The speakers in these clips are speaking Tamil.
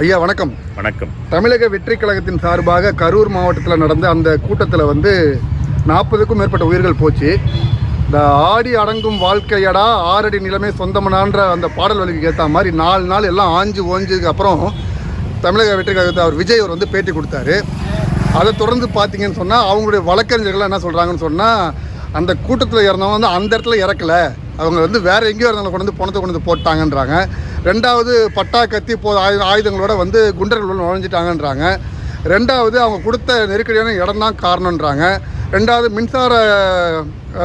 ஐயா வணக்கம். வணக்கம். தமிழக வெற்றி கழகத்தின் சார்பாக கரூர் மாவட்டத்தில் நடந்த அந்த கூட்டத்தில் வந்து நாற்பதுக்கும் மேற்பட்ட உயிர்கள் போச்சு. இந்த ஆடி அடங்கும் வாழ்க்கையடா ஆறடி நிலமே சொந்தமனான்ற அந்த பாடல் வழிக்கு ஏற்ற மாதிரி நாலு நாள் எல்லாம் ஆஞ்சு ஓஞ்சதுக்கு அப்புறம் தமிழக வெற்றி கழகத்தை அவர் விஜய் அவர் வந்து பேட்டி கொடுத்தாரு. அதை தொடர்ந்து பார்த்தீங்கன்னு சொன்னால் அவங்களுடைய வழக்கறிஞர்கள் என்ன சொல்கிறாங்கன்னு சொன்னால் அந்த கூட்டத்தில் இறந்தவங்க வந்து அந்த இடத்துல இறக்கல. அவங்க வந்து வேறு எங்கேயோ இருந்தாலும் கொண்டு வந்து பணத்தை கொண்டு வந்து போட்டாங்கன்றாங்க. ரெண்டாவது பட்டா கத்தி போ ஆயு- ஆயுதங்களோட வந்து குண்டர்கள் நுழைஞ்சிட்டாங்கன்றாங்க. ரெண்டாவது அவங்க கொடுத்த நெருக்கடியான இடம் தான் காரணன்றாங்க ரெண்டாவது மின்சார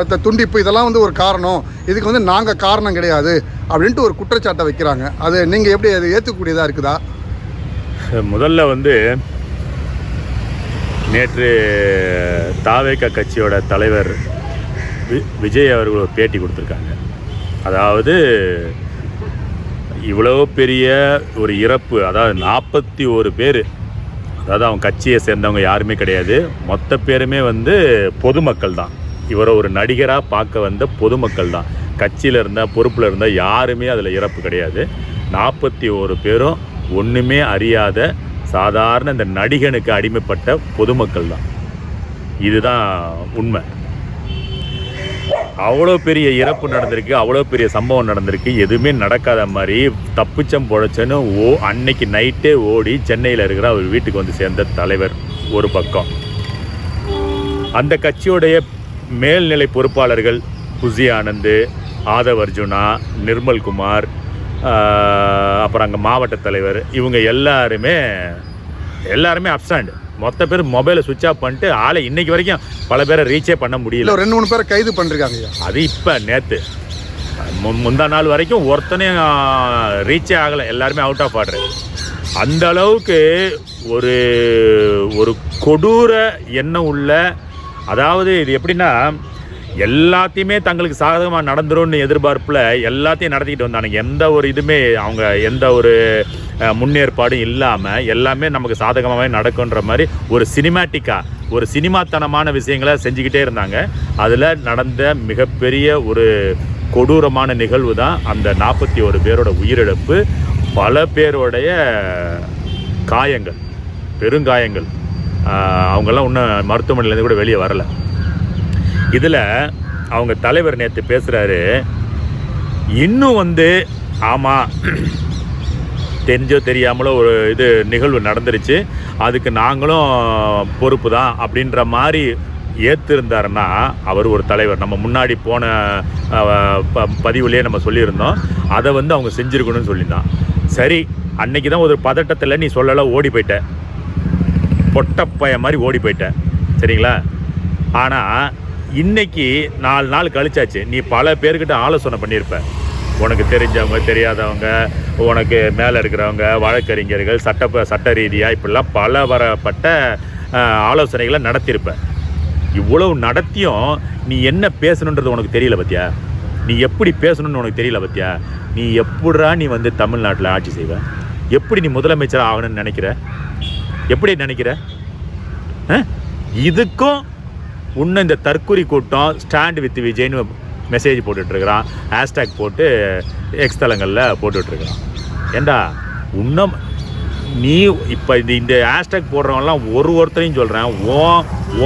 த- துண்டிப்பு இதெல்லாம் வந்து ஒரு காரணம். இதுக்கு வந்து நாங்கள் காரணம் கிடையாது அப்படின்ட்டு ஒரு குற்றச்சாட்டை வைக்கிறாங்க. அது நீங்கள் எப்படி அது ஏற்றுக்கூடியதாக இருக்குதா? முதல்ல வந்து நேற்று தாவேக கட்சியோட தலைவர் வி விஜய் அவர்கள் ஒரு பேட்டி கொடுத்துருக்காங்க. அதாவது இவ்வளோ பெரிய ஒரு இறப்பு அதாவது நாற்பத்தி ஒரு பேர் அதாவது அவங்க கட்சியை சேர்ந்தவங்க யாருமே கிடையாது. மொத்த பேருமே வந்து பொதுமக்கள் தான். இவரை ஒரு நடிகராக பார்க்க வந்த பொதுமக்கள் தான். கட்சியில் இருந்தால் பொறுப்பில் இருந்தால் யாருமே அதில் இறப்பு கிடையாது. நாற்பத்தி ஒரு பேரும் ஒன்றுமே அறியாத சாதாரண இந்த நடிகனுக்கு அடிமைப்பட்ட பொதுமக்கள் தான். இதுதான் உண்மை. அவ்வளோ பெரிய இறப்பு நடந்திருக்கு அவ்வளோ பெரிய சம்பவம் நடந்திருக்கு. எதுவுமே நடக்காத மாதிரி தப்பிச்சம் பொழைச்சன்னு ஓ அன்னைக்கு நைட்டே ஓடி சென்னையில் இருக்கிற அவர் வீட்டுக்கு வந்து சேர்ந்த தலைவர் ஒரு பக்கம். அந்த கட்சியுடைய மேல்நிலை பொறுப்பாளர்கள் புசி ஆனந்து ஆதவ் அர்ஜுனா நிர்மல்குமார் அப்புறம் அங்கே மாவட்ட தலைவர் இவங்க எல்லாருமே எல்லாருமே அப்சாண்ட் மொத்த பேர் மொபைலை சுவிட்ச் ஆஃப் பண்ணிட்டு ஆளை இன்னைக்கு வரைக்கும் பல பேரை ரீச்சே பண்ண முடியல. ரெண்டு மூணு பேரை கைது பண்ணிருக்காங்க அது இப்போ நேற்று முந்தா நாள் வரைக்கும் ஒருத்தனையும் ரீச்சே ஆகலை. எல்லாருமே அவுட் ஆஃப் ஆர்டர் அந்த அளவுக்கு ஒரு ஒரு கொடூர எண்ணம் உள்ள அதாவது இது எப்படின்னா எல்லாத்தையுமே தங்களுக்கு சாதகமாக நடந்துரும்னு எதிர்பார்ப்பில் எல்லாத்தையும் நடத்திக்கிட்டு வந்தானுங்க. எந்த ஒரு இதுவுமே அவங்க எந்த ஒரு முன்னேற்பாடும் இல்லாமல் எல்லாமே நமக்கு சாதகமாகவே நடக்குன்ற மாதிரி ஒரு சினிமேட்டிக்காக ஒரு சினிமாத்தனமான விஷயங்களை செஞ்சுக்கிட்டே இருந்தாங்க. அதில் நடந்த மிகப்பெரிய ஒரு கொடூரமான நிகழ்வு தான் அந்த நாற்பத்தி ஒரு பேரோட உயிரிழப்பு. பல பேருடைய காயங்கள் பெருங்காயங்கள். அவங்கெல்லாம் இன்னும் மருத்துவமனையிலேருந்து கூட வெளியே வரல. இதில் அவங்க தலைவர் நேற்று பேசுகிறாரு இன்னும் வந்து ஆமாம் தெரிஞ்சோ தெரியாமலோ ஒரு இது நிகழ்வு நடந்துருச்சு. அதுக்கு நாங்களும் பொறுப்பு தான் அப்படின்ற மாதிரி ஏற்றிருந்தாருன்னா அவர் ஒரு தலைவர். நம்ம முன்னாடி போன ப பதிவுலேயே நம்ம சொல்லியிருந்தோம். அதை வந்து அவங்க செஞ்சுருக்கணும்னு சொல்லியிருந்தான். சரி அன்னைக்கு தான் ஒரு பதட்டத்தில் நீ சொல்லலை ஓடி போயிட்ட. பொட்டப்பய மாதிரி ஓடி போயிட்ட. சரிங்களா? ஆனால் இன்னைக்கு நாலு நாள் கழிச்சாச்சு. நீ பல பேர்கிட்ட ஆலோசனை பண்ணியிருப்ப உனக்கு தெரிஞ்சவங்க தெரியாதவங்க உனக்கு மேலே இருக்கிறவங்க வழக்கறிஞர்கள் சட்ட சட்ட ரீதியாக இப்படிலாம் பல வரப்பட்ட ஆலோசனைகளை நடத்தியிருப்ப இவ்வளவு நடத்தியும் நீ என்ன பேசணுன்றது உனக்கு தெரியல பத்தியா? நீ எப்படி பேசணும்னு உனக்கு தெரியல பத்தியா? நீ எப்படா நீ வந்து தமிழ்நாட்டில் ஆட்சி செய்வ? எப்படி நீ முதலமைச்சர் ஆகணும்னு நினைக்கிற? எப்படி நினைக்கிற? இதுக்கும் இன்னும் இந்த தற்குறி கூட்டம் ஸ்டாண்ட் வித் விஜய்னு மெசேஜ் போட்டுட்ருக்கிறான். ஹேஷ்டேக் போட்டு எக்ஸ் தலங்களில் போட்டுட்ருக்கிறான். ஏண்டா இன்னும் நீ இப்போ இந்த இந்த ஹேஷ்டேக் போடுறவங்கலாம் ஒரு ஒருத்தரையும் சொல்கிறேன் ஓ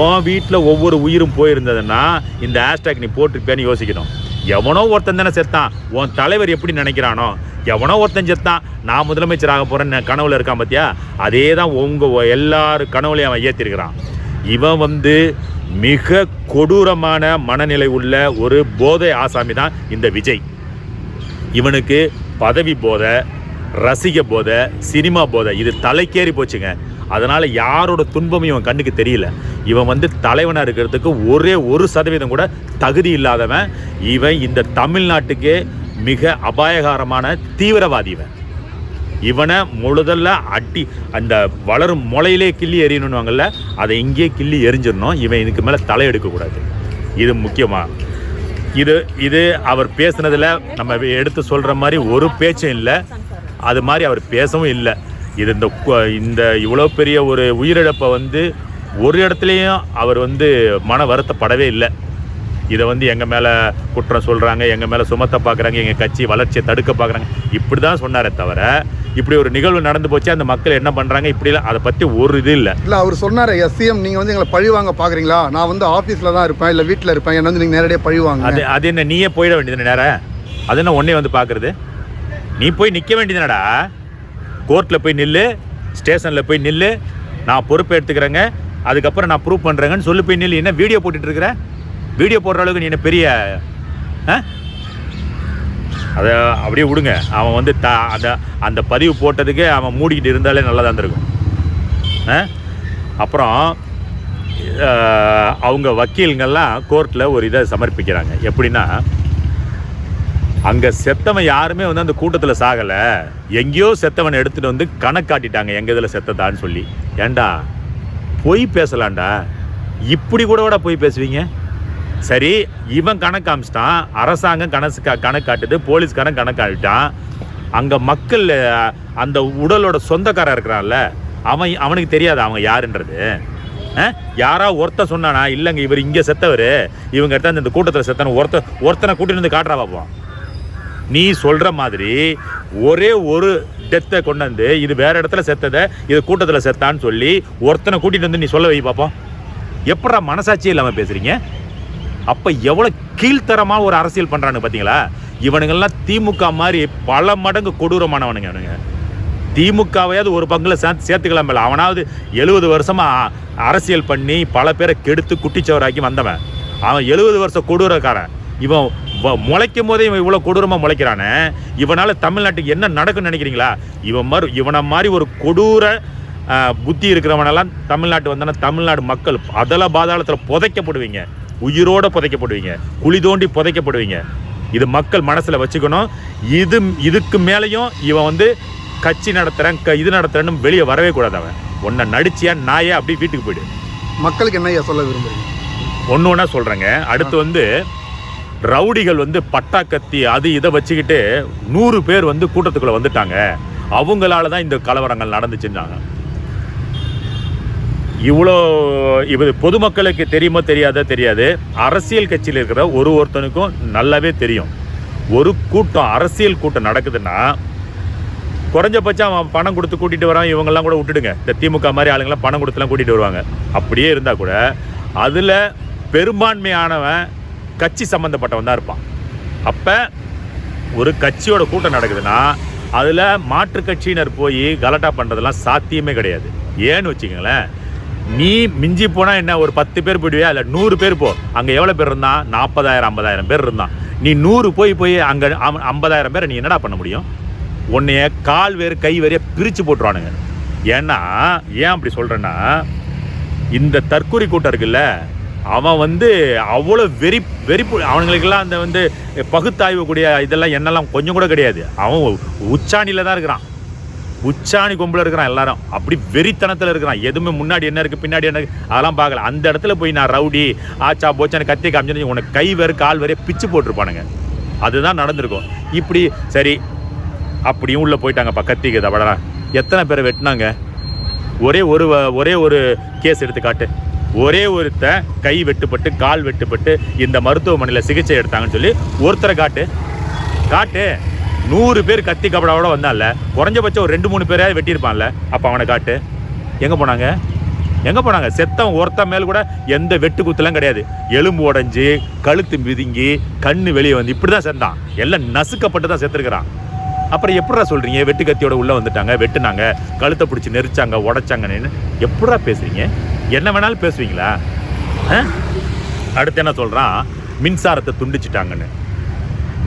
உன் வீட்டில் ஒவ்வொரு உயிரும் போயிருந்ததுன்னா இந்த ஹேஷ்டேக் நீ போட்டிருப்பேன்னு யோசிக்கணும். எவனோ ஒருத்தன் தானே செத்தான். உன் தலைவர் எப்படி நினைக்கிறானோ எவனோ ஒருத்தன் செத்தான். நான் முதலமைச்சர் ஆக போகிறேன்னு கனவுல இருக்கான் பார்த்தியா அதே தான் உங்கள் எல்லாரும் கனவுலையும் அவன் ஏற்றிருக்கிறான் இவன் வந்து மிக கொடூரமான மனநிலை உள்ள ஒரு போதை ஆசாமி தான் இந்த விஜய். இவனுக்கு பதவி போதை ரசிக போதை சினிமா போதை இது தலைக்கேறி போச்சுங்க. அதனால் யாரோட துன்பமும் இவன் கண்ணுக்கு தெரியல. இவன் வந்து தலைவனாக இருக்கிறதுக்கு ஒரே ஒரு சதவீதம் கூட தகுதி இல்லாதவன். இவன் இந்த தமிழ்நாட்டுக்கே மிக அபாயகரமான தீவிரவாதி இவன். இவனை முழுதல்ல அட்டி அந்த வளரும் முளையிலே கிள்ளி எறியணுன்னுவாங்கல்ல அதை இங்கேயே கிள்ளி எரிஞ்சிடணும். இவன் இதுக்கு மேலே தலையெடுக்கக்கூடாது இது முக்கியமாக இது இது அவர் பேசுனதில் நம்ம எடுத்து சொல்கிற மாதிரி ஒரு பேச்சும் இல்லை. அது மாதிரி அவர் பேசவும் இல்லை. இது இந்த இந்த இவ்வளோ பெரிய ஒரு உயிரிழப்பை வந்து ஒரு இடத்துலையும் அவர் வந்து மன வருத்தப்படவே இல்லை. இதை வந்து எங்கள் மேலே குற்றம் சொல்கிறாங்க எங்கள் மேலே சுமத்த பார்க்குறாங்க எங்கள் கட்சி வளர்ச்சியை தடுக்க பார்க்குறாங்க இப்படி தான் சொன்னாரே தவிர இப்படி ஒரு நிகழ்வு நடந்து போச்சு அந்த மக்கள் என்ன பண்ணுறாங்க இப்படிலாம் அதை பற்றி ஒரு இது இல்லை. இல்லை அவர் சொன்னார் எஸ்சிஎம் நீங்கள் வந்து எங்களை பழி வாங்க பார்க்குறீங்களா நான் வந்து ஆஃபீஸில் தான் இருப்பேன் இல்லை வீட்டில் இருப்பேன் என்ன வந்து நீங்கள் நேரடியாக பழி வாங்க அது அது என்ன நீயே போயிட வேண்டியது நேரம் அது என்ன உன்னே வந்து பார்க்குறது நீ போய் நிற்க வேண்டியதுனடா கோர்ட்டில் போய் நில்லு ஸ்டேஷனில் போய் நில்லு நான் பொறுப்பு எடுத்துக்கிறேங்க அதுக்கப்புறம் நான் ப்ரூவ் பண்ணுறேங்கன்னு சொல்லி போய் நில்லு. என்ன வீடியோ போட்டுட்டு இருக்கிற? வீடியோ போடுற அளவுக்கு நீ என்ன பெரிய ஆ? அதை அப்படியே விடுங்க. அவன் வந்து த அந்த அந்த பதிவு போட்டதுக்கே அவன் மூடிக்கிட்டு இருந்தாலே நல்லா தான் இருந்திருக்கும். ஆ? அப்புறம் அவங்க வக்கீலுங்கெல்லாம் கோர்ட்டில் ஒரு இதை சமர்ப்பிக்கிறாங்க. எப்படின்னா அங்கே செத்தவன் யாருமே வந்து அந்த கூட்டத்தில் சாகலை. எங்கேயோ செத்தவன் எடுத்துகிட்டு வந்து கணக்காட்டிட்டாங்க. எங்கள் இதில் செத்ததான்னு சொல்லி. ஏண்டா பொய் பேசலாண்டா இப்படி கூட கூட பொய் பேசுவீங்க? சரி இவன் கணக்கு காமிச்சிட்டான் அரசாங்கம் கணக்கு கா- கணக்காட்டுது போலீஸ்காரன் கணக்காட்டிட்டான் அங்கே மக்கள் அந்த உடலோட சொந்தக்காரன் இருக்கிறான்ல அவன் அவனுக்கு தெரியாது அவங்க யாருன்றது. யாரா ஒருத்தன் சொன்னானா இல்லைங்க இவர் இங்கே செத்தவர். இவங்க எடுத்தாந்து இந்த கூட்டத்தில் செத்தன ஒருத்த ஒருத்தனை கூட்டிட்டு வந்து காட்டுறா பார்ப்போம் நீ சொல்கிற மாதிரி ஒரே ஒரு டெத்தை கொண்டு வந்து இது வேற இடத்துல செத்ததை இது கூட்டத்தில் செத்தான்னு சொல்லி ஒருத்தனை கூட்டிகிட்டு வந்து நீ சொல்ல வை பார்ப்போம் எப்படா மனசாட்சியே இல்லாமல் பேசுகிறீங்க அப்போ எவ்வளோ கீழ்த்தரமாக ஒரு அரசியல் பண்ணுறானு பார்த்தீங்களா இவனுங்கெல்லாம் திமுக மாதிரி பல மடங்கு கொடூரமானவனுங்க அவனுங்க திமுகவையாவது ஒரு பங்குல சேர்த்து சேர்த்துக்கலாம் அவனாவது எழுபது வருஷமாக அரசியல் பண்ணி பல பேரை கெடுத்து குட்டிச்சவராக்கி வந்தவன். அவன் எழுபது வருஷம் கொடூரக்காரன். இவன் வ- முளைக்கும் போதே இவன் இவ்வளோ கொடூரமாக முளைக்கிறானே? இவனால் தமிழ்நாட்டுக்கு என்ன நடக்கும்னு நினைக்கிறீங்களா? இவன் மாதிரி இவனை மாதிரி ஒரு கொடூர புத்தி இருக்கிறவனெல்லாம் தமிழ்நாட்டு வந்தானா தமிழ்நாடு மக்கள் அதல பாதாளத்தில் புதைக்கப்படுவீங்க. உயிரோட புதைக்கப்படுவீங்க. குழி தோண்டி புதைக்கப்படுவீங்க. இது மக்கள் மனசில் வச்சுக்கணும். இது இதுக்கு மேலேயும் இவன் வந்து கட்சி நடத்துகிறேன் க இது நடத்துறேன்னு வெளியே வரவே கூடாது அவன். உன்னை நடிச்சியா நாயே அப்படியே வீட்டுக்கு போயிடு. மக்களுக்கு என்ன சொல்ல விரும்புறீங்க? ஒன்று ஒன்றா சொல்கிறேங்க அடுத்து வந்து ரவுடிகள் வந்து பட்டா கத்தி அது இதை வச்சுக்கிட்டு நூறு பேர் வந்து கூட்டத்துக்குள்ளே வந்துட்டாங்க. அவங்களால தான் இந்த கலவரங்கள் நடந்துச்சுன்னாங்க. இவ்வளோ இது பொதுமக்களுக்கு தெரியுமோ தெரியாதோ தெரியாது. அரசியல் கட்சியில் இருக்கிற ஒரு ஒருத்தனுக்கும் நல்லாவே தெரியும். ஒரு கூட்டம் அரசியல் கூட்டம் நடக்குதுன்னா குறைஞ்சபட்சம் அவன் பணம் கொடுத்து கூட்டிகிட்டு வரான் இவங்கெல்லாம் கூட விட்டுடுங்க. இந்த திமுக மாதிரி ஆளுங்கெல்லாம் பணம் கொடுத்துலாம் கூட்டிகிட்டு வருவாங்க. அப்படியே இருந்தால் கூட அதில் பெரும்பான்மையானவன் கட்சி சம்மந்தப்பட்டவன் தான் இருப்பான். அப்போ ஒரு கட்சியோட கூட்டம் நடக்குதுன்னா அதில் மாற்று கட்சியினர் போய் கலட்டா பண்ணுறதெல்லாம் சாத்தியமே கிடையாது. ஏன்னு வச்சுக்கோங்களேன் நீ மிஞ்சி போனால் என்ன ஒரு பத்து பேர் போயிடுவியா? இல்லை நூறு பேர் போ. அங்கே எவ்வளோ பேர் இருந்தான் நாற்பதாயிரம் ஐம்பதாயிரம் பேர் இருந்தான் நீ நூறு போய் போய் அங்கே ஐம்பதாயிரம் பேரை நீ என்னடா பண்ண முடியும்? உன்னைய கால் வேறு கை வேறைய பிரித்து போட்டுருவானுங்க. ஏன்னா ஏன் அப்படி சொல்கிறேன்னா இந்த தற்கொலை கூட்டம் இருக்குல்ல அவன் வந்து அவ்வளோ வெறி வெறிப்பு அவனுங்களுக்கெல்லாம் அந்த வந்து பகுத்தாய்வு கூடிய இதெல்லாம் என்னெல்லாம் கொஞ்சம் கூட கிடையாது. அவன் உச்சாணியில் தான் இருக்கிறான். உச்சாணி கும்பல இருக்கிறான் எல்லாரும். அப்படி வெறித்தனத்தில் இருக்கிறான். எதுவுமே முன்னாடி என்ன இருக்குது பின்னாடி என்ன இருக்குது அதெல்லாம் பார்க்கல. அந்த இடத்துல போய் நான் ரவுடி ஆச்சா போச்சான்னு கத்தி காமிச்சு உனக்கு கை வேறு கால் வேறே பிச்சு போட்டிருப்பானுங்க. அதுதான் நடந்திருக்கும். இப்படி சரி அப்படியும் உள்ளே போயிட்டாங்கப்பா கத்திக்கு தவடா எத்தனை பேரை வெட்டினாங்க? ஒரே ஒரு வ- ஒரே ஒரு கேஸ் எடுத்து காட்டு. ஒரே ஒருத்த கை வெட்டுப்பட்டு கால் வெட்டுப்பட்டு இந்த மருத்துவமனையில் சிகிச்சை எடுத்தாங்கன்னு சொல்லி ஒருத்தரை காட்டு. காட்டு. நூறு பேர் கத்தி கபடாவோட வந்தான்ல. குறைஞ்சபட்சம் ஒரு ரெண்டு மூணு பேரையாவது வெட்டியிருப்பான்ல. அப்போ அவனை காட்டு. எங்கே போனாங்க? எங்கே போனாங்க? செத்தவன் ஒருத்தன் மேல் கூட எந்த வெட்டு குத்துலாம் கிடையாது. எலும்பு உடஞ்சி கழுத்து மிதுங்கி கண்ணு வெளியே வந்து இப்படி தான் செத்தான். எல்லாம் நசுக்கப்பட்டு தான் செத்துருக்கிறான். அப்புறம் எப்படிடா சொல்கிறீங்க வெட்டு கத்தியோட உள்ளே வந்துட்டாங்க வெட்டுனாங்க கழுத்தை பிடிச்சி நெரிச்சாங்க உடைச்சாங்கன்னு. எப்படிடா பேசுகிறீங்க என்ன வேணாலும் பேசுவீங்களா? ஆ? அடுத்து என்ன சொல்கிறான் மின்சாரத்தை துண்டிச்சிட்டாங்கன்னு.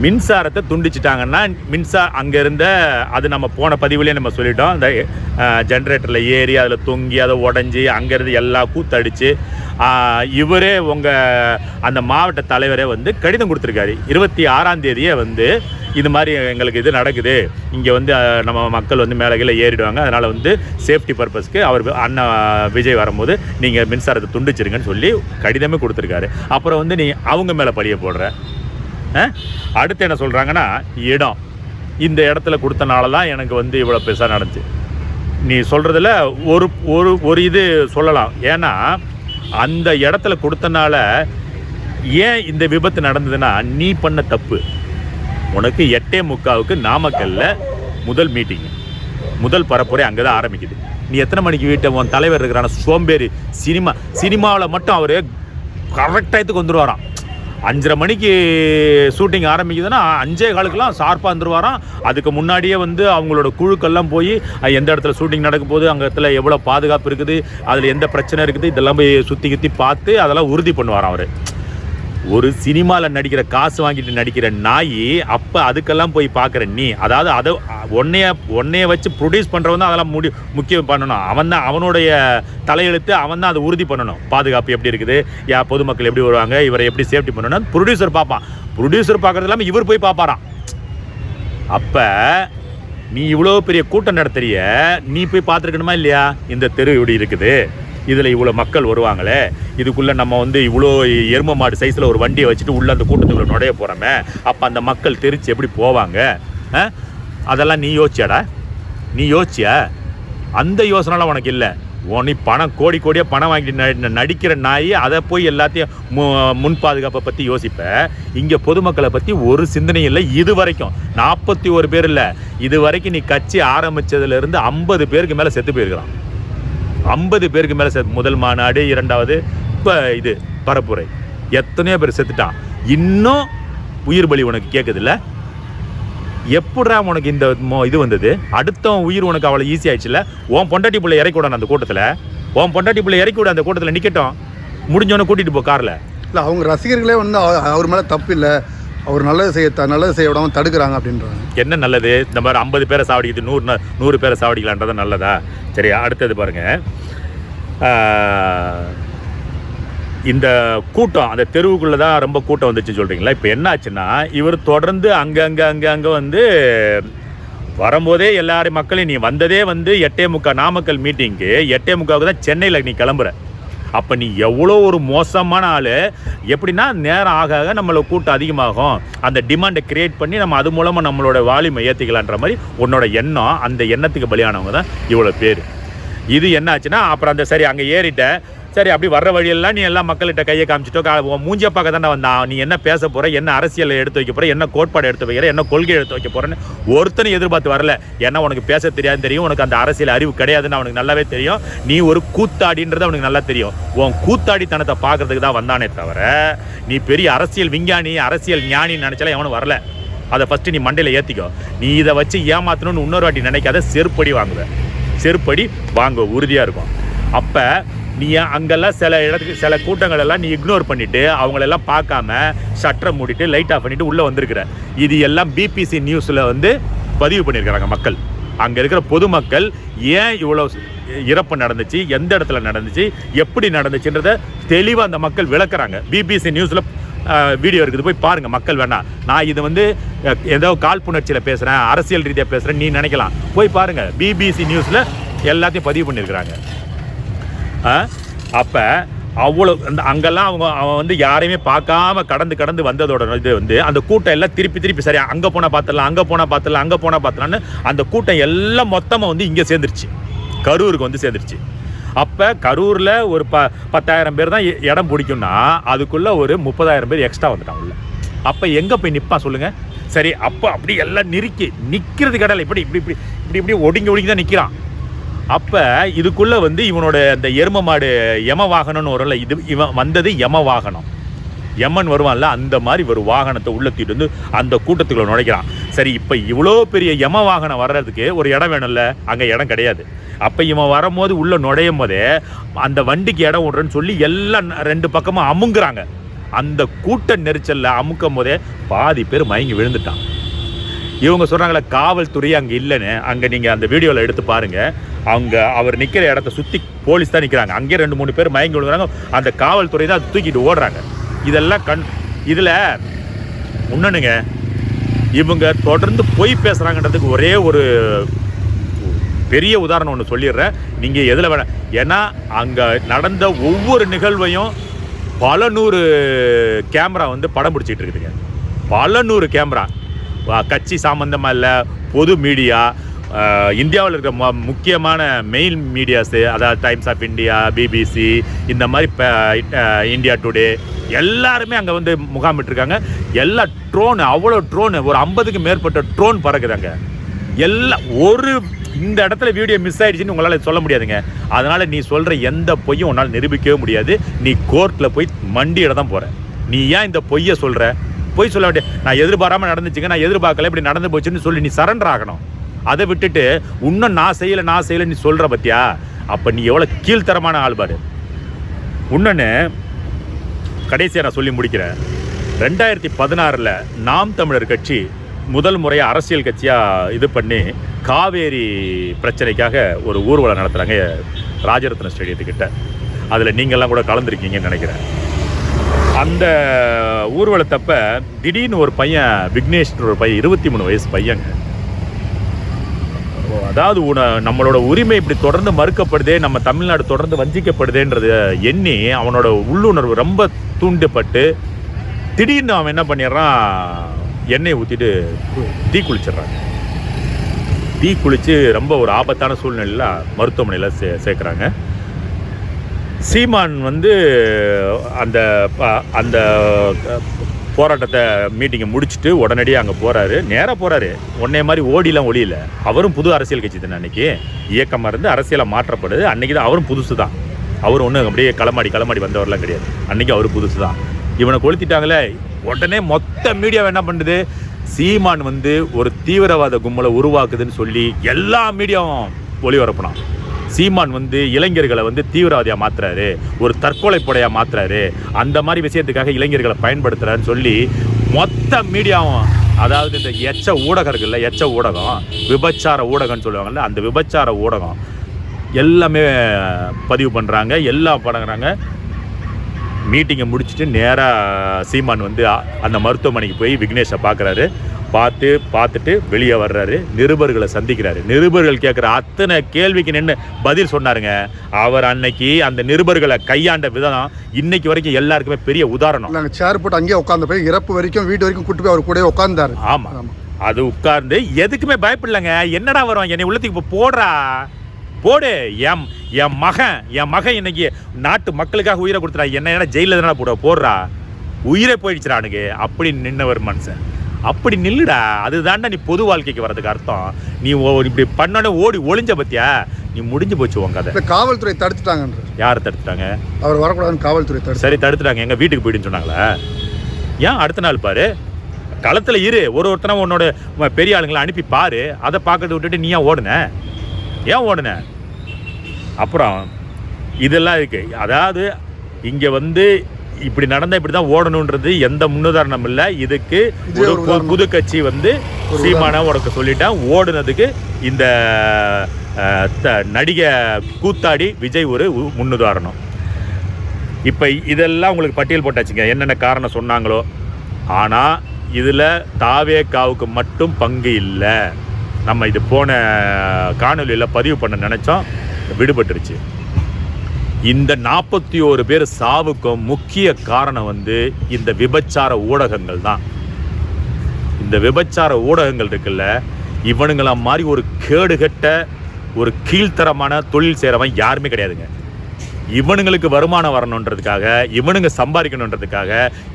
மின்சாரத்தை துண்டிச்சிட்டாங்கன்னா மின்சார அங்கே இருந்த அது நம்ம போன பதிவுலேயே நம்ம சொல்லிட்டோம். அந்த ஜென்ரேட்டரில் ஏறி அதில் தொங்கி அதை உடஞ்சி அங்கேருந்து எல்லா கூத்தடிச்சு இவரே உங்கள் அந்த மாவட்ட தலைவரே வந்து கடிதம் கொடுத்துருக்காரு. இருபத்தி ஆறாம் தேதியே வந்து இது மாதிரி எங்களுக்கு இது நடக்குது. இங்கே வந்து நம்ம மக்கள் வந்து மேலே கீழே ஏறிடுவாங்க. அதனால் வந்து சேஃப்டி பர்பஸ்க்கு அவர் அண்ணா விஜய் வரும்போது நீங்கள் மின்சாரத்தை துண்டிச்சிருங்கன்னு சொல்லி கடிதமே கொடுத்துருக்காரு. அப்புறம் வந்து நீ அவங்க மேலே பழிய போடுற. அடுத்து என்ன சொல்கிறாங்கன்னா இடம். இந்த இடத்துல கொடுத்தனால தான் எனக்கு வந்து இவ்வளோ பெருசாக நடந்துச்சு. நீ சொல்கிறதுல ஒரு ஒரு ஒரு இது சொல்லலாம். ஏன்னா அந்த இடத்துல கொடுத்தனால ஏன் இந்த விபத்து நடந்ததுன்னா நீ பண்ண தப்பு. உனக்கு எட்டே முக்காவுக்கு நாமக்கல்ல முதல் மீட்டிங் முதல் பரப்புரை அங்கே தான் ஆரம்பிக்குது. நீ எத்தனை மணிக்கு வீட்டை உன் தலைவர் இருக்கிறான சோம்பேறி சினிமா சினிமாவில் மட்டும் அவர் கரெக்ட் வந்துடுவாரான் அஞ்சரை மணிக்கு ஷூட்டிங் ஆரம்பிக்குதுன்னா அஞ்சே காலுக்கெல்லாம் ஷார்ப்பாக வந்துருவாராம் அதுக்கு முன்னாடியே வந்து அவங்களோட குழுக்கெல்லாம் போய் எந்த இடத்துல ஷூட்டிங் நடக்க போகுது அங்கே இடத்துல எவ்வளோ பாதுகாப்பு இருக்குது அதில் எந்த பிரச்சனை இருக்குது இதெல்லாம் போய் சுற்றி குத்தி பார்த்து அதெல்லாம் உறுதி பண்ணுவாராம் அவர். ஒரு சினிமாவில் நடிக்கிற காசு வாங்கிட்டு நடிக்கிற நாய் அப்போ அதுக்கெல்லாம் போய் பார்க்குற நீ. அதாவது அதை ஒன்னைய ஒன்னைய வச்சு ப்ரொடியூஸ் பண்ணுறவன் தான் அதெல்லாம் முடி முக்கியம் பண்ணணும். அவன் தான் அவனுடைய தலையெழுத்து அவன் தான் அதை உறுதி பண்ணணும். பாதுகாப்பு எப்படி இருக்குது? யா பொதுமக்கள் எப்படி வருவாங்க? இவரை எப்படி சேஃப்டி பண்ணணும் ப்ரொடியூசர் பார்ப்பான். ப்ரொடியூசர் பார்க்குறது இல்லாமல் இவர் போய் பார்ப்பாராம். அப்போ நீ இவ்வளோ பெரிய கூட்டம் நடத்துறிய நீ போய் பார்த்துருக்கணுமா இல்லையா? இந்த தெரு இப்படி இருக்குது. இதில் இவ்வளோ மக்கள் வருவாங்களே? இதுக்குள்ளே நம்ம வந்து இவ்வளோ எரும மாடு சைஸில் ஒரு வண்டியை வச்சுட்டு உள்ளே அந்த கூட்டத்துக்குள்ளே நுழைய போகிறோமே அப்போ அந்த மக்கள் தெரிச்சு எப்படி போவாங்க? அதெல்லாம் நீ யோசிச்சாடா நீ யோசிச்சியா? அந்த யோசனைலாம் உனக்கு இல்லை. உன் நீ பணம் கோடி கோடியாக பணம் வாங்கிட்டு ந- நடிக்கிற நாய் அதை போய் எல்லாத்தையும் மு முன் பாதுகாப்பை பற்றி யோசிப்ப. இங்கே பொதுமக்களை பற்றி ஒரு சிந்தனையும் இல்லை. இது வரைக்கும் நாற்பத்தி ஒரு பேர் இல்லை. இது வரைக்கும் நீ கட்சி ஆரம்பிச்சதுலேருந்து ஐம்பது பேருக்கு மேலே செத்து போயிருக்கிறான். ஐம்பது பேருக்கு மேலே செத்து முதல் மாநாடு இரண்டாவது இப்போ இது பரப்புரை. எத்தனையோ பேர் செத்துட்டான் இன்னும் உயிர் பலி உனக்கு கேட்குதுல்ல எப்படா உனக்கு இந்த இது வந்தது? அடுத்தவன் உயிர் உனக்கு அவ்வளோ ஈஸி ஆயிடுச்சுல உன் பொண்டாட்டி பிள்ளை இறக்கி விடணும் அந்த கூட்டத்தில். உன் பொண்டாட்டி பிள்ளை இறக்கி விட அந்த கூட்டத்தில் நிற்கட்டும் முடிஞ்சோன்னு கூட்டிகிட்டு போ காரில் இல்லை அவங்க ரசிகர்களே வந்து அவர் மேலே தப்பு இல்லை. அவர் நல்லது செய்ய த- நல்லது செய்ய விடாமல் தடுக்கிறாங்க அப்படின்றாங்க. என்ன நல்லது? இந்த மாதிரி ஐம்பது பேரை சாவடிக்குது நூறு நூறு பேரை சாவடிக்கலான்றது நல்லதா? சரி அடுத்தது பாருங்கள் இந்த கூட்டம் அந்த தெருவுக்குள்ளே தான் ரொம்ப கூட்டம் வந்துச்சு சொல்கிறீங்களா இப்போ என்ன ஆச்சுன்னா இவர் தொடர்ந்து அங்கே அங்கே அங்கே அங்கே வந்து வரும்போதே எல்லாரும் மக்களையும் நீ வந்ததே வந்து எட்டே முக்கா நாமக்கல் மீட்டிங்க்கு எட்டே முக்காவுக்கு தான் சென்னையில் நீ கிளம்புற. அப்போ நீ எவ்வளோ ஒரு மோசமான ஆள்? எப்படின்னா நேரம் ஆக ஆக நம்மளை கூட்டம் அதிகமாகும். அந்த டிமாண்டை கிரியேட் பண்ணி நம்ம அது மூலமாக நம்மளோட வால்யூமை ஏற்றிக்கலான்ற மாதிரி உன்னோட எண்ணம் அந்த எண்ணத்துக்கு பலியானவங்க தான் இவ்வளோ பேர். இது என்ன ஆச்சுன்னா அப்புறம் அந்த சரி அங்கே ஏறிட்டேன். சரி அப்படி வர்ற வழியெல்லாம் நீ எல்லாம் மக்கள்கிட்ட கையை காமிச்சிட்டோ உன் மூஞ்சிய பார்க்க தானே வந்தான். நீ என்ன பேச போகிற என்ன அரசியல் எடுத்து வைக்க போற என்ன கோட்பாடு எடுத்து வைக்கிற என்ன கொள்கை எடுத்து வைக்க போகிறேன்னு ஒருத்தனை எதிர்பார்த்து வரல. ஏன்னா உனக்கு பேச தெரியாது தெரியும். உனக்கு அந்த அரசியல் அறிவு கிடையாதுன்னு அவனுக்கு நல்லாவே தெரியும். நீ ஒரு கூத்தாடின்றது அவனுக்கு நல்லா தெரியும். உன் கூத்தாடித்தனத்தை பார்க்கறதுக்கு தான் வந்தானே தவிர நீ பெரிய அரசியல் விஞ்ஞானி அரசியல் ஞானின்னு நினச்சாலே எவனும் வரல. அதை ஃபஸ்ட்டு நீ மண்டையில் ஏற்றிக்கோ நீ இதை வச்சு ஏமாற்றணும்னு இன்னொரு வாட்டி நினைக்காத செருப்படி வாங்குவ. செருப்படி வாங்க உறுதியாக இருக்கும். அப்போ நீ அங்கெல்லாம் சில இடத்துக்கு சில கூட்டங்கள் எல்லாம் நீ இக்னோர் பண்ணிட்டு அவங்களெல்லாம் பார்க்காம ஷட்டரை மூடிட்டு லைட் ஆஃப் பண்ணிட்டு உள்ளே வந்திருக்கிற. இது எல்லாம் பிபிசி நியூஸில் வந்து பதிவு பண்ணியிருக்கிறாங்க மக்கள். அங்கே இருக்கிற பொதுமக்கள் ஏன் இவ்வளோ இறப்பு நடந்துச்சு எந்த இடத்துல நடந்துச்சு எப்படி நடந்துச்சுன்றத தெளிவாக அந்த மக்கள் விளக்குறாங்க. பிபிசி நியூஸில் வீடியோ இருக்குது. போய் பாருங்கள் மக்கள் வேணாம் நான் இது வந்து ஏதோ காழ்ப்புணர்ச்சியில் பேசுகிறேன் அரசியல் ரீதியாக பேசுகிறேன் நீ நினைக்கலாம். போய் பாருங்கள் பிபிசி நியூஸில் எல்லாத்தையும் பதிவு பண்ணியிருக்கிறாங்க. அப்போ அவ்வளோ அந்த அங்கெல்லாம் அவங்க அவன் வந்து யாரையுமே பார்க்காம கடந்து கடந்து வந்ததோட இது வந்து அந்த கூட்டம் எல்லாம் திருப்பி திருப்பி சரி அங்கே போனால் பார்த்துடலாம் அங்கே போனால் பார்த்துடலாம் அங்கே போனால் பார்த்துலான்னு அந்த கூட்டம் எல்லாம் மொத்தமாக வந்து இங்கே சேர்ந்துருச்சு. கரூருக்கு வந்து சேர்ந்துருச்சு. அப்போ கரூரில் ஒரு ப பத்தாயிரம் பேர் தான் இ- இடம் பிடிக்கும்னா அதுக்குள்ளே ஒரு முப்பதாயிரம் பேர் எக்ஸ்ட்ரா வந்துட்டான் உள்ள. அப்போ எங்கே போய் நிற்பான் சொல்லுங்கள் சரி அப்போ அப்படி எல்லாம் நிறுக்கி நிற்கிறது கடலை. இப்படி இப்படி இப்படி இப்படி இப்படி ஒடுங்கி ஒடுங்கி தான் நிற்கிறான் அப்போ இதுக்குள்ளே வந்து இவனோட அந்த எரும மாடு யம வாகனம்னு வரும்ல இது இவன் வந்தது யம வாகனம். யமன் வருவான்ல அந்த மாதிரி ஒரு வாகனத்தை உள்ளே தூக்கிட்டு வந்து அந்த கூட்டத்துக்குள்ள நுழைக்கிறான். சரி இப்போ இவ்வளோ பெரிய யம வாகனம் வர்றதுக்கு ஒரு இடம் வேணும்ல அங்கே இடம் கிடையாது. அப்போ இவன் வரும்போது உள்ளே நுழையும் போதே அந்த வண்டிக்கு இடம் விடுறேன்னு சொல்லி எல்லாம் ரெண்டு பக்கமும் அமுங்குறாங்க. அந்த கூட்ட நெரிச்சலில் அமுக்கும் போதே பாதி பேர் மயங்கி விழுந்துட்டான். இவங்க சொல்கிறாங்களே காவல்துறை அங்கே இல்லைன்னு. அங்கே நீங்கள் அந்த வீடியோவில் எடுத்து பாருங்கள் அவங்க அவர் நிற்கிற இடத்த சுற்றி போலீஸ் தான் நிற்கிறாங்க அங்கேயே ரெண்டு மூணு பேர் மயங்கி விழுகிறாங்க. அந்த காவல்துறை தான் தூக்கிட்டு ஓடுறாங்க. இதெல்லாம் கண் இதில் ஒன்றுனுங்க இவங்க தொடர்ந்து பொய் பேசுகிறாங்கன்றதுக்கு ஒரே ஒரு பெரிய உதாரணம் ஒன்று சொல்லிடுறேன். நீங்கள் எதில் வேணாம் ஏன்னா அங்கே நடந்த ஒவ்வொரு நிகழ்வையும் பல நூறு கேமரா வந்து படம் பிடிச்சிட்டு இருக்குதுங்க. பல நூறு கேமரா கட்சி சம்மந்தமாக இல்லை பொது மீடியா இந்தியாவில் இருக்கிற ம முக்கியமான மெயின் மீடியாஸு அதாவது டைம்ஸ் ஆஃப் இந்தியா பிபிசி இந்த மாதிரி இப்போ இந்தியா டுடே எல்லாருமே அங்கே வந்து முகாமிட்டிருக்காங்க எல்லா ட்ரோனு அவ்வளோ ட்ரோனு ஒரு ஐம்பதுக்கு மேற்பட்ட ட்ரோன் பறக்குறாங்க எல்லா ஒரு இந்த இடத்துல வீடியோ மிஸ் ஆயிடுச்சுன்னு உங்களால் சொல்ல முடியாதுங்க. அதனால் நீ சொல்கிற எந்த பொய்யும் உன்னால் நிரூபிக்கவே முடியாது. நீ கோர்ட்டில் போய் மண்டியிட தான் போகிற நீ ஏன் இந்த பொய்யை சொல்கிற பொய் சொல்ல வேண்டிய நான் எதிர்பாராம நடந்துச்சுங்க நான் எதிர்பார்க்கல இப்படி நடந்து போச்சுன்னு சொல்லி நீ சரண்டர் ஆகணும். அதை விட்டுட்டு இன்னும் நான் செய்யலை நான் செய்யலை நீ சொல்கிற பத்தியா? அப்போ நீ எவ்வளோ கீழ்த்தரமான ஆள் பாரு. இன்னொன்று கடைசியாக நான் சொல்லி முடிக்கிறேன். ரெண்டாயிரத்தி பதினாறில் நாம் தமிழர் கட்சி முதல் முறையாக அரசியல் கட்சியாக இது பண்ணி காவேரி பிரச்சனைக்காக ஒரு ஊர்வலம் நடத்துகிறாங்க ராஜரத்ன ஸ்டேடியத்துக்கிட்ட. அதில் நீங்கள்லாம் கூட கலந்துருக்கீங்கன்னு நினைக்கிறேன். அந்த ஊர்வலத்தப்ப திடீர்னு ஒரு பையன் விக்னேஷ்ன்ற ஒரு பையன் இருபத்தி மூணு வயசு பையங்க. அதாவது உன நம்மளோட உரிமை இப்படி தொடர்ந்து மறுக்கப்படுதே நம்ம தமிழ்நாடு தொடர்ந்து வஞ்சிக்கப்படுதேன்றத எண்ணி அவனோட உள்ளுணர்வு ரொம்ப தூண்டப்பட்டு திடீர்னு அவன் என்ன பண்ணிடுறான் எண்ணெய் ஊற்றிட்டு தீ குளிச்சிடுறாங்க. தீ குளித்து ரொம்ப ஒரு ஆபத்தான சூழ்நிலையில் மருத்துவமனையில் சே சேர்க்குறாங்க. சீமான் வந்து அந்த ப- அந்த போராட்டத்தை மீட்டிங்கை முடிச்சுட்டு உடனடியாக அங்கே போகிறாரு நேராக போகிறாரு உடனே மாதிரி ஓடிலாம் ஒளியில. அவரும் புது அரசியல் கட்சி தானே அன்னைக்கு? இயக்கமாக இருந்து அரசியலாக மாற்றப்படுது. அன்றைக்கி தான் அவரும் புதுசு தான் அவர் ஒன்றும் அப்படியே களமாடி களமாடி வந்தவர்லாம் கிடையாது. அன்றைக்கி அவர் புதுசு தான் இவனை கொளுத்திட்டாங்களே. உடனே மொத்த மீடியாவை என்ன பண்ணுது? சீமான் வந்து ஒரு தீவிரவாத கும்பலை உருவாக்குதுன்னு சொல்லி எல்லா மீடியாவும் ஒளிபரப்புனான். சீமான் வந்து இளைஞர்களை வந்து தீவிரவாதியாக மாற்றுறாரு ஒரு தற்கொலை படையாக மாற்றுறாரு அந்த மாதிரி விஷயத்துக்காக இளைஞர்களை பயன்படுத்துகிறாருன்னு சொல்லி மொத்த மீடியாவும் அதாவது இந்த எச்ச ஊடகம் இருக்குல்ல எச்ச ஊடகம் விபச்சார ஊடகம்னு சொல்லுவாங்கல்ல அந்த விபச்சார ஊடகம் எல்லாமே பதிவு பண்ணுறாங்க எல்லாம் பண்ணுறாங்க மீட்டிங்கை முடிச்சுட்டு நேராக சீமான் வந்து அந்த மருத்துவமனைக்கு போய் விக்னேஷை பார்க்குறாரு. பார்த்து பார்த்துட்டு வெளியே வர்றாரு. நிருபர்களை சந்திக்கிறாரு. நிருபர்கள் கேட்குற அத்தனை கேள்விக்கு நின்று பதில் சொன்னாருங்க. அவர் அன்னைக்கு அந்த நிருபர்களை கையாண்ட விதம் இன்னைக்கு வரைக்கும் எல்லாருக்குமே பெரிய உதாரணம். நாங்கள் சேர் போட்டு அங்கேயே உட்காந்து போய் இறப்பு வரைக்கும் வீட்டு வரைக்கும் கூட்டு போய் அவர் கூட உட்காந்தாரு ஆமாம் அது உட்கார்ந்து எதுக்குமே பயப்படலங்க. என்னடா வரும்? என்னை உள்ளத்துக்கு இப்போ போடுறா. போடு. என் என் மகன் என் மகன் இன்னைக்கு நாட்டு மக்களுக்காக உயிரை கொடுத்துறா என்ன என்ன ஜெயிலில் தானே போட போடுறா. உயிரே போயிடுச்சுடானுங்க அப்படி நின்னவர் மனுஷன். அப்படி நில்லுடா. அதுதான்டா நீ பொது வாழ்க்கைக்கு வர்றதுக்கு அர்த்தம். நீ இப்படி பண்ணோன்னே ஓடி ஒளிஞ்ச பத்தியா? நீ முடிஞ்சு போச்சு உன் கதை. காவல்துறை தடுத்துட்டாங்கன்ற. யார் தடுத்துட்டாங்க? அவர் வரக்கூடாதுன்னு காவல்துறை தடுத்து சரி தடுத்துட்டாங்க. எங்க வீட்டுக்கு போயிடுன்னு சொன்னாங்களா? ஏன் அடுத்த நாள் பாரு? களத்துல இரு. ஒரு ஒருத்தனை உன்னோட பெரிய ஆளுங்களை அனுப்பி பாரு. அதை பார்க்கறத விட்டுட்டு நீ ஏன் ஓடுன? ஏன் ஓடுன? அப்புறம் இதெல்லாம் இருக்கு. அதாவது இங்க வந்து இப்படி நடந்தா இப்படி தான் ஓடணுன்றது எந்த முன்னுதாரணம் இல்லை. இதுக்கு இது ஒரு. புது கட்சி வந்து சீமான உனக்கு சொல்லிட்டேன் ஓடுனதுக்கு இந்த நடிகை கூத்தாடி விஜய் ஒரு முன்னுதாரணம். இப்போ இதெல்லாம் உங்களுக்கு பட்டியல் போட்டாச்சுங்க. என்னென்ன காரணம் சொன்னாங்களோ. ஆனால் இதில் தாவேக்காவுக்கு மட்டும் பங்கு இல்லை. நம்ம இது போன காணொலியில் பதிவு பண்ண நினச்சோம் விடுபட்டுருச்சு. இந்த நாற்பத்தி ஓரு பேர் சாவுக்கும் முக்கிய காரணம் வந்து இந்த விபச்சார ஊடகங்கள் தான். இந்த விபச்சார ஊடகங்கள் இருக்குல்ல இவனுங்கள மாதிரி ஒரு கேடுகட்ட ஒரு கீழ்த்தரமான தொழில் செய்கிறவன் யாருமே கிடையாதுங்க. இவனுங்களுக்கு வருமானம் வரணுன்றதுக்காக இவனுங்க சம்பாதிக்கணுன்றதுக்காக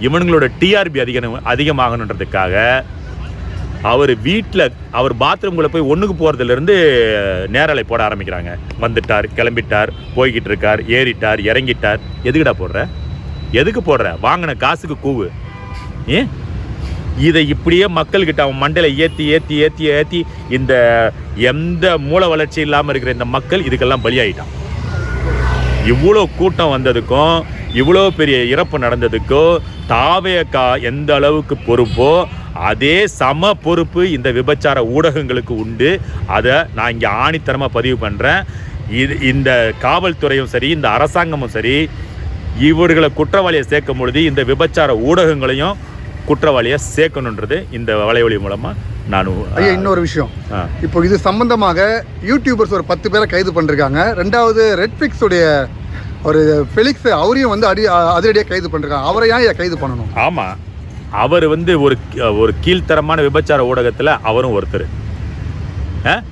இவனுங்களோட டிஆர்பி அதிக அதிகமாகணுன்றதுக்காக அவர் வீட்டில் அவர் பாத்ரூம்குள்ளே போய் ஒன்றுக்கு போகிறதுலேருந்து நேரலை போட ஆரம்பிக்கிறாங்க. வந்துட்டார் கிளம்பிட்டார் போய்கிட்டு இருக்கார் ஏறிட்டார் இறங்கிட்டார். எதுக்குடா போடுற? எதுக்கு போடுற? வாங்கின காசுக்கு கூவு. ஏன் இதை இப்படியே மக்கள்கிட்ட அவன் மண்டையில் ஏற்றி ஏற்றி ஏற்றி ஏற்றி இந்த எந்த மூல வளர்ச்சி இல்லாமல் இருக்கிற இந்த மக்கள் இதுக்கெல்லாம் பலியாயிட்டான். இவ்வளோ கூட்டம் வந்ததுக்கும் இவ்வளோ பெரிய இறப்பு நடந்ததுக்கும் தாவேக்கா எந்த அளவுக்கு பொறுப்போ அதே சம பொறுப்பு இந்த விபச்சார ஊடகங்களுக்கு உண்டு. அதை நான் இங்கே ஆணித்தரமாக பதிவு பண்ணுறேன் இது இந்த காவல்துறையும் சரி இந்த அரசாங்கமும் சரி இவர்களை குற்றவாளியை சேர்க்கும் பொழுது இந்த விபச்சார ஊடகங்களையும் குற்றவாளியை சேர்க்கணுன்றது இந்த வலைவலி மூலமாக நான் ஐயா இன்னொரு விஷயம். இப்போ இது சம்பந்தமாக யூடியூபர்ஸ் ஒரு பத்து பேரை கைது பண்ணிருக்காங்க. ரெண்டாவது ரெட்ஃபிக்ஸ் உடைய ஒரு ஃபெலிக்ஸ் அவரையும் வந்து அடி அதிரடியாக கைது பண்ணிருக்காங்க. அவரை ஏன் கைது பண்ணணும்? ஆமாம் அவர் வந்து ஒரு ஒரு கீழ்த்தரமான விபச்சார ஊடகத்தில் அவரும் ஒருத்தர். ஆ?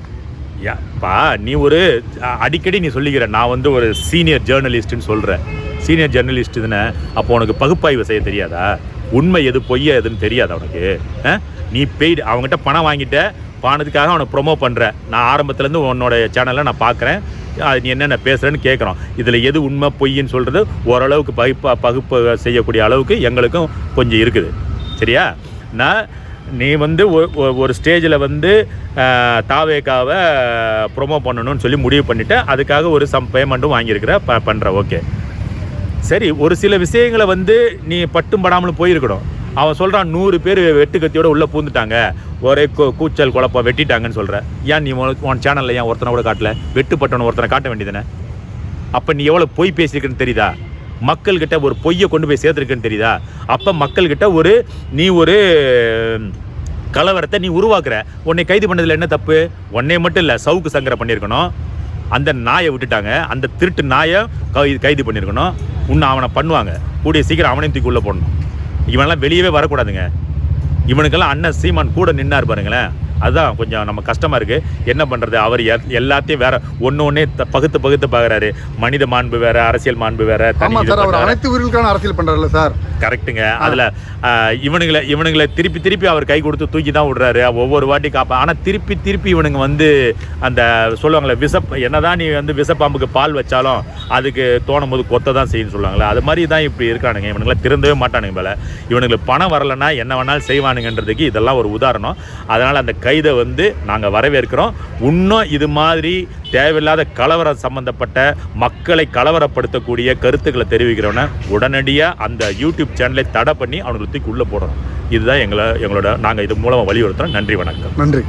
பா நீ ஒரு அடிக்கடி நீ சொல்லிக்கிற நான் வந்து ஒரு சீனியர் ஜேர்னலிஸ்ட்னு சொல்கிறேன் சீனியர் ஜேர்னலிஸ்ட் தானே அப்போ உனக்கு பகுப்பாய்வு செய்ய தெரியாதா? உண்மை எது பொய்ய எதுன்னு தெரியாதா உனக்கு? ஆ? நீ பெய்டு அவங்ககிட்ட பணம் வாங்கிட்ட பானதுக்காக அவனை ப்ரொமோ பண்ணுற நான் ஆரம்பத்துலேருந்து உன்னோட சேனலில் நான் பார்க்குறேன் அது நீ என்னென்ன பேசுகிறேன்னு கேட்குறோம் இதில் எது உண்மை பொய்ன்னு சொல்கிறது ஓரளவுக்கு பகுப்பா பகுப்பு செய்யக்கூடிய அளவுக்கு எங்களுக்கும் கொஞ்சம் இருக்குது. சரியா? நான் நீ வந்து ஒ- ஒ- ஒரு ஸ்டேஜில் வந்து தாவேக்காவை ப்ரொமோ பண்ணணும்னு சொல்லி முடிவு பண்ணிவிட்டு அதுக்காக ஒரு சம் பேமெண்ட்டும் வாங்கியிருக்கிற ப பண்ணுற ஓகே. சரி ஒரு சில விஷயங்களை வந்து நீ பட்டும் படாமலும் போயிருக்கணும். அவன் சொல்கிறான் நூறு பேர் வெட்டு உள்ளே பூந்துட்டாங்க. ஒரே கூ- கூச்சல் குழப்பம் வெட்டிட்டாங்கன்னு சொல்கிற ஏன் நீ உன் சேனலில் ஏன் ஒருத்தனை கூட காட்டல? வெட்டுப்பட்டவன் ஒருத்தனை காட்ட வேண்டியதானே. அப்போ நீ எவ்வளோ பொய் பேசியிருக்குன்னு தெரியுதா? மக்கள்கிட்ட ஒரு பொய்யை கொண்டு போய் சேர்த்துருக்குன்னு தெரியுதா? அப்போ மக்கள்கிட்ட ஒரு நீ ஒரு கலவரத்தை நீ உருவாக்குற. உன்னை கைது பண்ணதில் என்ன தப்பு? உன்னை மட்டும் இல்லை சவுக்கு சங்கரை பண்ணியிருக்கணும். அந்த நாயை விட்டுட்டாங்க. அந்த திருட்டு நாயை கை- கைது பண்ணியிருக்கணும். இன்னும் அவனை பண்ணுவாங்க. கூடிய சீக்கிரம் அவனையும் தூக்கி உள்ளே போடணும். இவனெல்லாம் வெளியவே வரக்கூடாதுங்க. இவனுக்கெல்லாம் அண்ணன் சீமான் கூட நின்னார் பாருங்களேன். அதுதான் கொஞ்சம் நம்ம கஷ்டமா இருக்கு. என்ன பண்றது? அவர் எல்- எல்லாத்தையும் வேற ஒன்று ஒன்னே பகுத்து பகுத்து பார்க்குறாரு மனித மாண்பு வேற அரசியல் மாண்பு வேற. அனைத்து உயிர்களுக்கான அரசியல் பண்றாருல்ல சார். கரெக்ட்டுங்க. அதில் இவனுங்களை இவனுங்களை திருப்பி திருப்பி அவர் கை கொடுத்து தூக்கி தான் விடுறாரு. ஒவ்வொரு வாட்டி காப்பா ஆனால் திருப்பி திருப்பி இவனுங்க வந்து அந்த சொல்லுவாங்களே விஷ என்னதான் நீ வந்து விஷப்பாம்புக்கு பால் வச்சாலும் அதுக்கு தோணும் போது கொத்த தான் செய்யுன்னு சொல்லுவாங்களே அது மாதிரி தான் இப்படி இருக்கானுங்க இவனுங்களாம் திருந்தவே மாட்டானுங்க போல இவனுங்களுக்கு பணம் வரலைன்னா என்ன வேணாலும் செய்வானுங்கன்றதுக்கு இதெல்லாம் ஒரு உதாரணம். அதனால் அந்த கைதை வந்து நாங்கள் வரவேற்கிறோம். இன்னும் இது மாதிரி தேவையில்லாத கலவரம் சம்பந்தப்பட்ட மக்களை கலவரப்படுத்தக்கூடிய கருத்துக்களை தெரிவிக்கிறவன உடனடியாக அந்த யூடியூப் சேனலை தடை பண்ணி அவனுக்கு தூக்கி உள்ளே போடுறோம் இதுதான் எங்களை எங்களோட நாங்கள் இது மூலமாக வலியுறுத்துறோம். நன்றி வணக்கம். நன்றி.